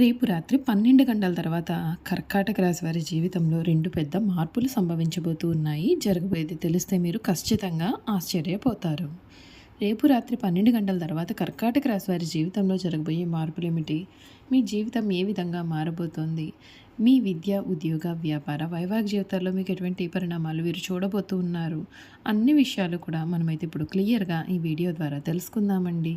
రేపు రాత్రి పన్నెండు గంటల తర్వాత కర్కాటక రాశి వారి జీవితంలో రెండు పెద్ద మార్పులు సంభవించబోతూ ఉన్నాయి. జరగబోయేది తెలిస్తే మీరు ఖచ్చితంగా ఆశ్చర్యపోతారు. రేపు రాత్రి పన్నెండు గంటల తర్వాత కర్కాటక రాశి వారి జీవితంలో జరగబోయే మార్పులు ఏమిటి? మీ జీవితం ఏ విధంగా మారబోతోంది? మీ విద్య ఉద్యోగ వ్యాపార వైవాహిక జీవితాల్లో మీకు ఎటువంటి పరిణామాలు వీరు చూడబోతూ ఉన్నారు? అన్ని విషయాలు కూడా మనమైతే ఇప్పుడు క్లియర్గా ఈ వీడియో ద్వారా తెలుసుకుందామండి.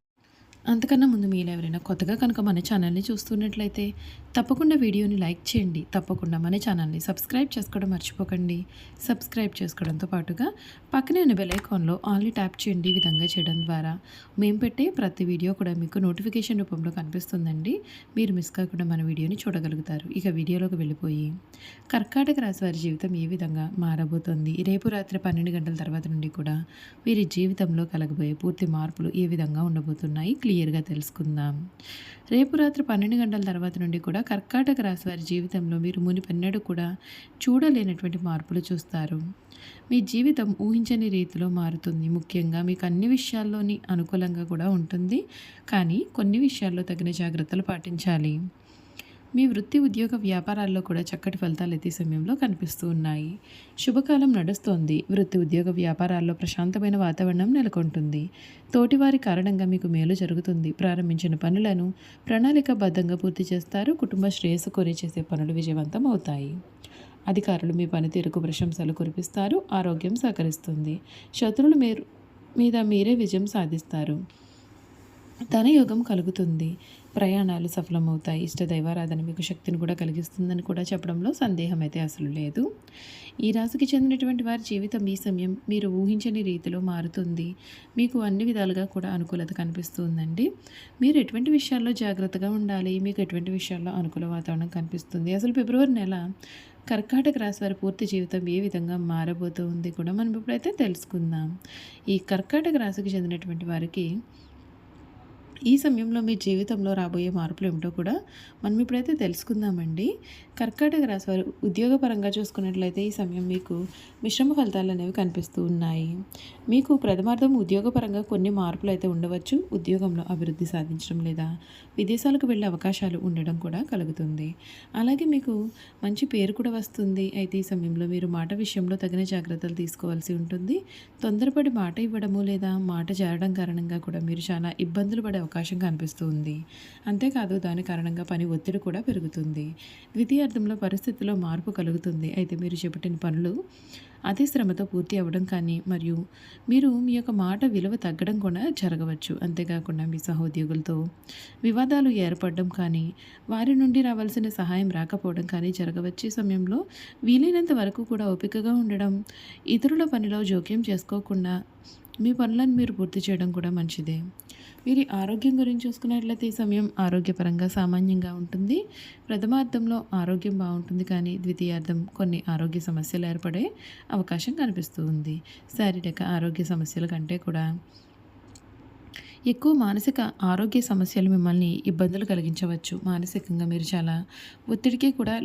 అంతకన్నా ముందు మీరు ఎవరైనా కొత్తగా కనుక మన ఛానల్ని చూస్తున్నట్లయితే తప్పకుండా వీడియోని లైక్ చేయండి. తప్పకుండా మన ఛానల్ని సబ్స్క్రైబ్ చేసుకోవడం మర్చిపోకండి. సబ్స్క్రైబ్ చేసుకోవడంతో పాటుగా పక్కనే ఉన్న బెల్ ఐకాన్లో ఆన్లీ ట్యాప్ చేయండి ఈ విధంగా చేయడం ద్వారా. మేము పెట్టే ప్రతి వీడియో కూడా మీకు నోటిఫికేషన్ రూపంలో కనిపిస్తుందండి. మీరు మిస్ కాకుండా మన వీడియోని చూడగలుగుతారు. ఇక వీడియోలోకి వెళ్ళిపోయి కర్కాటక రాశి వారి జీవితం ఏ విధంగా మారబోతోంది? రేపు రాత్రి పన్నెండు గంటల తర్వాత నుండి కూడా వీరి జీవితంలో కలగబోయే పూర్తి మార్పులు ఏ విధంగా ఉండబోతున్నాయి? క్లియర్గా తెలుసుకుందాం. రేపు రాత్రి పన్నెండు గంటల తర్వాత నుండి కూడా కర్కాటక రాశి వారి జీవితంలో మీరు మునిపెన్నడూ కూడా చూడలేనటువంటి మార్పులు చూస్తారు. మీ జీవితం ఊహించని రీతిలో మారుతుంది. ముఖ్యంగా మీకు అన్ని విషయాల్లోని అనుకూలంగా కూడా ఉంటుంది. కానీ కొన్ని విషయాల్లో తగిన జాగ్రత్తలు పాటించాలి. మీ వృత్తి ఉద్యోగ వ్యాపారాల్లో కూడా చక్కటి ఫలితాలు ఎత్తి సమయంలో కనిపిస్తూ ఉన్నాయి. శుభకాలం నడుస్తోంది. వృత్తి ఉద్యోగ వ్యాపారాల్లో ప్రశాంతమైన వాతావరణం నెలకొంటుంది. తోటివారి కారణంగా మీకు మేలు జరుగుతుంది. ప్రారంభించిన పనులను ప్రణాళికాబద్ధంగా పూర్తి చేస్తారు. కుటుంబ శ్రేయస్సు కోరి చేసే పనులు విజయవంతం అవుతాయి. అధికారులు మీ పనితీరుకు ప్రశంసలు కురిపిస్తారు. ఆరోగ్యం సహకరిస్తుంది. శత్రువులు మీరు మీద మీరే విజయం సాధిస్తారు. ధనయోగం కలుగుతుంది. ప్రయాణాలు సఫలమవుతాయి. ఇష్ట దైవారాధన మీకు శక్తిని కూడా కలిగిస్తుందని కూడా చెప్పడంలో సందేహం అయితే అసలు లేదు. ఈ రాశికి చెందినటువంటి వారి జీవితం ఈ సమయం మీరు ఊహించని రీతిలో మారుతుంది. మీకు అన్ని విధాలుగా కూడా అనుకూలత కనిపిస్తుందండి. మీరు ఎటువంటి విషయాల్లో జాగ్రత్తగా ఉండాలి? మీకు ఎటువంటి విషయాల్లో అనుకూల వాతావరణం కనిపిస్తుంది? అసలు ఫిబ్రవరి నెల కర్కాటక రాశి వారి పూర్తి జీవితం ఏ విధంగా మారబోతుంది కూడా మనం ఇప్పుడైతే తెలుసుకుందాం. ఈ కర్కాటక రాశికి చెందినటువంటి వారికి ఈ సమయంలో మీ జీవితంలో రాబోయే మార్పులు ఏమిటో కూడా మనం ఇప్పుడైతే తెలుసుకుందామండి. కర్కాటక రాశి వారు ఉద్యోగపరంగా చూసుకున్నట్లయితే ఈ సమయం మీకు మిశ్రమ ఫలితాలు అనేవి కనిపిస్తూ ఉన్నాయి. మీకు ప్రథమార్థం ఉద్యోగపరంగా కొన్ని మార్పులు అయితే ఉండవచ్చు. ఉద్యోగంలో అభివృద్ధి సాధించడం లేదా విదేశాలకు వెళ్ళే అవకాశాలు ఉండడం కూడా కలుగుతుంది. అలాగే మీకు మంచి పేరు కూడా వస్తుంది. అయితే ఈ సమయంలో మీరు మాట విషయంలో తగిన జాగ్రత్తలు తీసుకోవాల్సి ఉంటుంది. తొందరపడి మాట ఇవ్వడము లేదా మాట జారడం కారణంగా కూడా మీరు చాలా ఇబ్బందులు పడే అవకాశం కనిపిస్తుంది. అంతేకాదు దాని కారణంగా పని ఒత్తిడి కూడా పెరుగుతుంది. ద్వితీయార్థంలో పరిస్థితిలో మార్పు కలుగుతుంది. అయితే మీరు చేపట్టిన పనులు అతి శ్రమతో పూర్తి అవ్వడం కానీ మరియు మీరు మీ యొక్క మాట విలువ తగ్గడం కూడా జరగవచ్చు. అంతేకాకుండా మీ సహోద్యోగులతో వివాదాలు ఏర్పడడం కానీ వారి నుండి రావాల్సిన సహాయం రాకపోవడం కానీ జరగవచ్చే సమయంలో వీలైనంత వరకు కూడా ఓపికగా ఉండడం ఇతరుల పనిలో జోక్యం చేసుకోకుండా మీ పనులను మీరు పూర్తి చేయడం కూడా మంచిదే. వీరి ఆరోగ్యం గురించి చూసుకున్నట్లయితే ఈ సమయం ఆరోగ్యపరంగా సామాన్యంగా ఉంటుంది. ప్రథమార్థంలో ఆరోగ్యం బాగుంటుంది కానీ ద్వితీయార్థం కొన్ని ఆరోగ్య సమస్యలు ఏర్పడే అవకాశం కనిపిస్తూ ఉంది. శారీరక ఆరోగ్య సమస్యల కంటే కూడా ఎక్కువ మానసిక ఆరోగ్య సమస్యలు మిమ్మల్ని ఇబ్బందులు కలిగించవచ్చు. మానసికంగా మీరు చాలా ఒత్తిడికి కూడా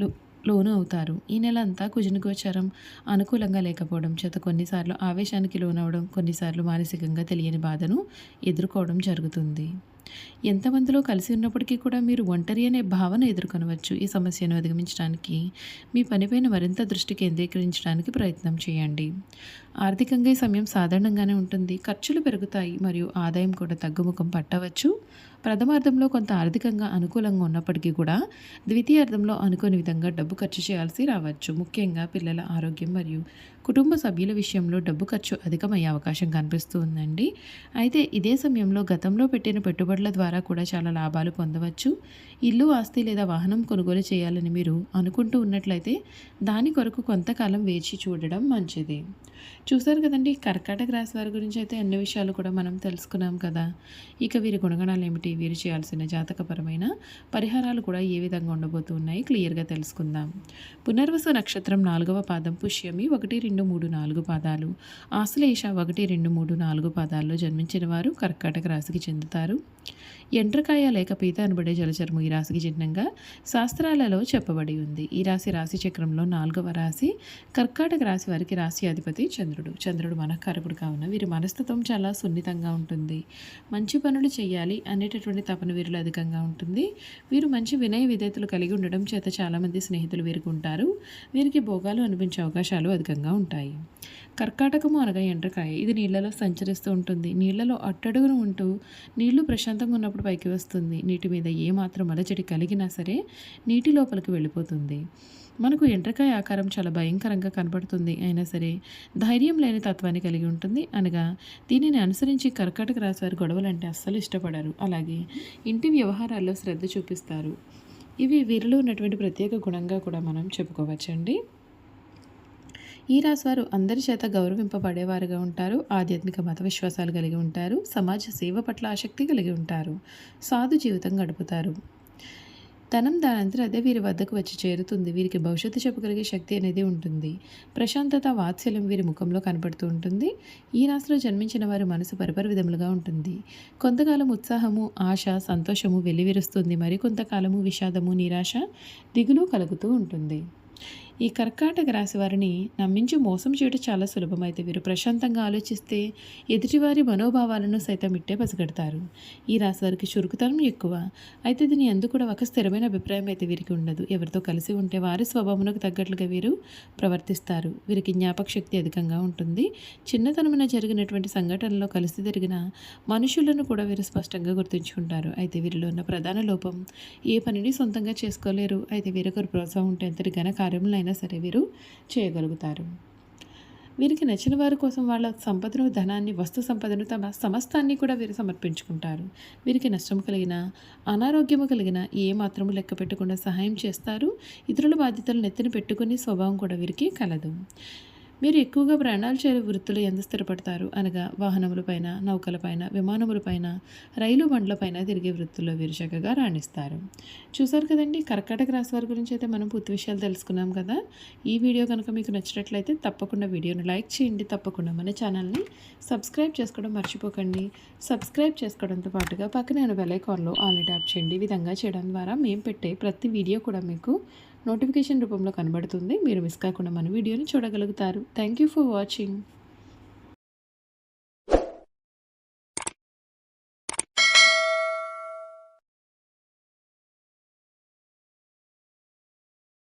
లోను అవుతారు. ఈ నెల అంతా కుజనగోచరం అనుకూలంగా లేకపోవడం చేత కొన్నిసార్లు ఆవేశానికి లోనవడం కొన్నిసార్లు మానసికంగా తెలియని బాధను ఎదుర్కోవడం జరుగుతుంది. ఎంతమందిలో కలిసి ఉన్నప్పటికీ కూడా మీరు ఒంటరి అనే భావన ఎదుర్కొనవచ్చు ఈ సమస్యను అధిగమించడానికి. మీ పనిపైన మరింత దృష్టి కేంద్రీకరించడానికి ప్రయత్నం చేయండి. ఆర్థికంగా ఈ సమయం సాధారణంగానే ఉంటుంది. ఖర్చులు పెరుగుతాయి మరియు ఆదాయం కూడా తగ్గుముఖం పట్టవచ్చు. ప్రథమార్థంలో కొంత ఆర్థికంగా అనుకూలంగా ఉన్నప్పటికీ కూడా ద్వితీయార్థంలో అనుకోని విధంగా డబ్బు ఖర్చు చేయాల్సి రావచ్చు. ముఖ్యంగా పిల్లల ఆరోగ్యం మరియు కుటుంబ సభ్యుల విషయంలో డబ్బు ఖర్చు అధికమయ్యే అవకాశం కనిపిస్తూ ఉందండి. అయితే ఇదే సమయంలో గతంలో పెట్టిన పెట్టుబడి పెట్టుబడుల ద్వారా కూడా చాలా లాభాలు పొందవచ్చు. ఇల్లు ఆస్తి లేదా వాహనం కొనుగోలు చేయాలని మీరు అనుకుంటూ ఉన్నట్లయితే దాని కొరకు కొంతకాలం వేచి చూడడం మంచిది. చూసారు కదండి కర్కాటక రాశి వారి గురించి అయితే అన్ని విషయాలు కూడా మనం తెలుసుకున్నాం కదా. ఇక వీరి గుణగణాలు ఏమిటి? వీరు చేయాల్సిన జాతకపరమైన పరిహారాలు కూడా ఏ విధంగా ఉండబోతున్నాయి? క్లియర్గా తెలుసుకుందాం. పునర్వసు నక్షత్రం నాలుగవ పాదం పుష్యమి ఒకటి రెండు మూడు నాలుగు పాదాలు. ఆశ్లేష ఒకటి రెండు మూడు నాలుగు పాదాల్లో జన్మించిన వారు కర్కాటక రాశికి చెందుతారు. ఎండ్రకాయ లేక పీత అనబడే జలచరము ఈ రాశికి చిహ్నంగా శాస్త్రాలలో చెప్పబడి ఉంది. ఈ రాశి రాశి చక్రంలో నాలుగవ రాశి కర్కాటక రాశి వారికి రాశి అధిపతి చంద్రుడు. చంద్రుడు మనఃకారకుడు కావున వీరి మనస్తత్వం చాలా సున్నితంగా ఉంటుంది. మంచి పనులు చేయాలి అనేటటువంటి తపన వీరిలో అధికంగా ఉంటుంది. వీరు మంచి వినయ విధేతలు కలిగి ఉండడం చేత చాలామంది స్నేహితులు వీరికి ఉంటారు. వీరికి భోగాలు అనిపించే అవకాశాలు అధికంగా ఉంటాయి. కర్కాటకము అనగా ఎండ్రకాయ. ఇది నీళ్ళలో సంచరిస్తూ ఉంటుంది. నీళ్ళలో అట్టడుగున ఉంటూ నీళ్ళు ప్రశాంతంగా ఉన్నప్పుడు పైకి వస్తుంది. నీటి మీద ఏమాత్రం అలజడి కలిగినా సరే నీటి లోపలికి వెళ్ళిపోతుంది. మనకు ఎండ్రకాయ ఆకారం చాలా భయంకరంగా కనబడుతుంది. అయినా సరే ధైర్యం లేని తత్వాన్ని కలిగి ఉంటుంది. అనగా దీనిని అనుసరించి కర్కాటక రాశివారు గొడవలు అంటే అస్సలు ఇష్టపడరు. అలాగే ఇంటి వ్యవహారాల్లో శ్రద్ధ చూపిస్తారు. ఇవి వీరిలో ఉన్నటువంటి ప్రత్యేక గుణంగా కూడా మనం చెప్పుకోవచ్చండి. ఈ రాశివారు అందరి చేత గౌరవింపబడేవారుగా ఉంటారు. ఆధ్యాత్మిక మత విశ్వాసాలు కలిగి ఉంటారు. సమాజ సేవ పట్ల ఆసక్తి కలిగి ఉంటారు. సాధు జీవితం గడుపుతారు. ధనం దానంతరం అదే వీరి వద్దకు వచ్చి చేరుతుంది. వీరికి భవిష్యత్తు చెప్పగలిగే శక్తి అనేది ఉంటుంది. ప్రశాంతత వాత్సల్యం వీరి ముఖంలో కనపడుతూ ఉంటుంది. ఈ రాశిలో జన్మించిన వారి మనసు పరిపరి విధములుగా ఉంటుంది. కొంతకాలం ఉత్సాహము ఆశ సంతోషము వెల్లివిరుస్తుంది మరి కొంతకాలము విషాదము నిరాశ దిగులు కలుగుతూ ఉంటుంది. ఈ కర్కాటక రాశి వారిని నమ్మించి మోసం చేయడం చాలా సులభమైతే వీరు ప్రశాంతంగా ఆలోచిస్తే ఎదుటివారి మనోభావాలను సైతం ఇట్టే పసిగడతారు. ఈ రాశి వారికి చురుకుతనం ఎక్కువ. అయితే దీని ఎందుకు కూడా ఒక స్థిరమైన అభిప్రాయం అయితే వీరికి ఉండదు. ఎవరితో కలిసి ఉంటే వారి స్వభావమునకు తగ్గట్లుగా వీరు ప్రవర్తిస్తారు. వీరికి జ్ఞాపక శక్తి అధికంగా ఉంటుంది. చిన్నతనమైన జరిగినటువంటి సంఘటనలో కలిసి జరిగిన మనుషులను కూడా వీరు స్పష్టంగా గుర్తుంచుకుంటారు. అయితే వీరిలో ఉన్న ప్రధాన లోపం ఏ పనిని సొంతంగా చేసుకోలేరు. అయితే వీరొకరు ప్రోత్సాహం ఉంటే ఎంతటి ఘన కార్యములైన సరే వీరు చేయగలుగుతారు. వీరికి నచ్చిన వారి కోసం వాళ్ళ సంపదను ధనాన్ని వస్తు సంపదను తమ సమస్తాన్ని కూడా వీరు సమర్పించుకుంటారు. వీరికి నష్టం కలిగిన అనారోగ్యము కలిగిన ఏ మాత్రము లెక్క పెట్టకుండా సహాయం చేస్తారు. ఇతరుల బాధ్యతలు నెత్తిన పెట్టుకునే స్వభావం కూడా వీరికి కలదు. మీరు ఎక్కువగా ప్రయాణాలు చేయని వృత్తులు ఎంత స్థిరపడతారు? అనగా వాహనములపైన నౌకలపైన విమానములపైన రైలు బండ్లపైన తిరిగే వృత్తుల్లో వీరు చక్కగా రాణిస్తారు. చూసారు కదండి కర్కాటక రాశి వారి గురించి అయితే మనం పూర్తి విషయాలు తెలుసుకున్నాం కదా? ఈ వీడియో కనుక మీకు నచ్చినట్లయితే తప్పకుండా వీడియోను లైక్ చేయండి. తప్పకుండా మన ఛానల్ని సబ్స్క్రైబ్ చేసుకోవడం మర్చిపోకండి. సబ్స్క్రైబ్ చేసుకోవడంతో పాటుగా పక్కనే నేను బెల్ ఐకాన్లో ఆల్ని ట్యాప్ చేయండి. ఈ విధంగా చేయడం ద్వారా మేము పెట్టే ప్రతి వీడియో కూడా మీకు నోటిఫికేషన్ రూపంలో కనబడుతుంది. మీరు మిస్ కాకుండా మన వీడియోని చూడగలుగుతారు. Thank you for watching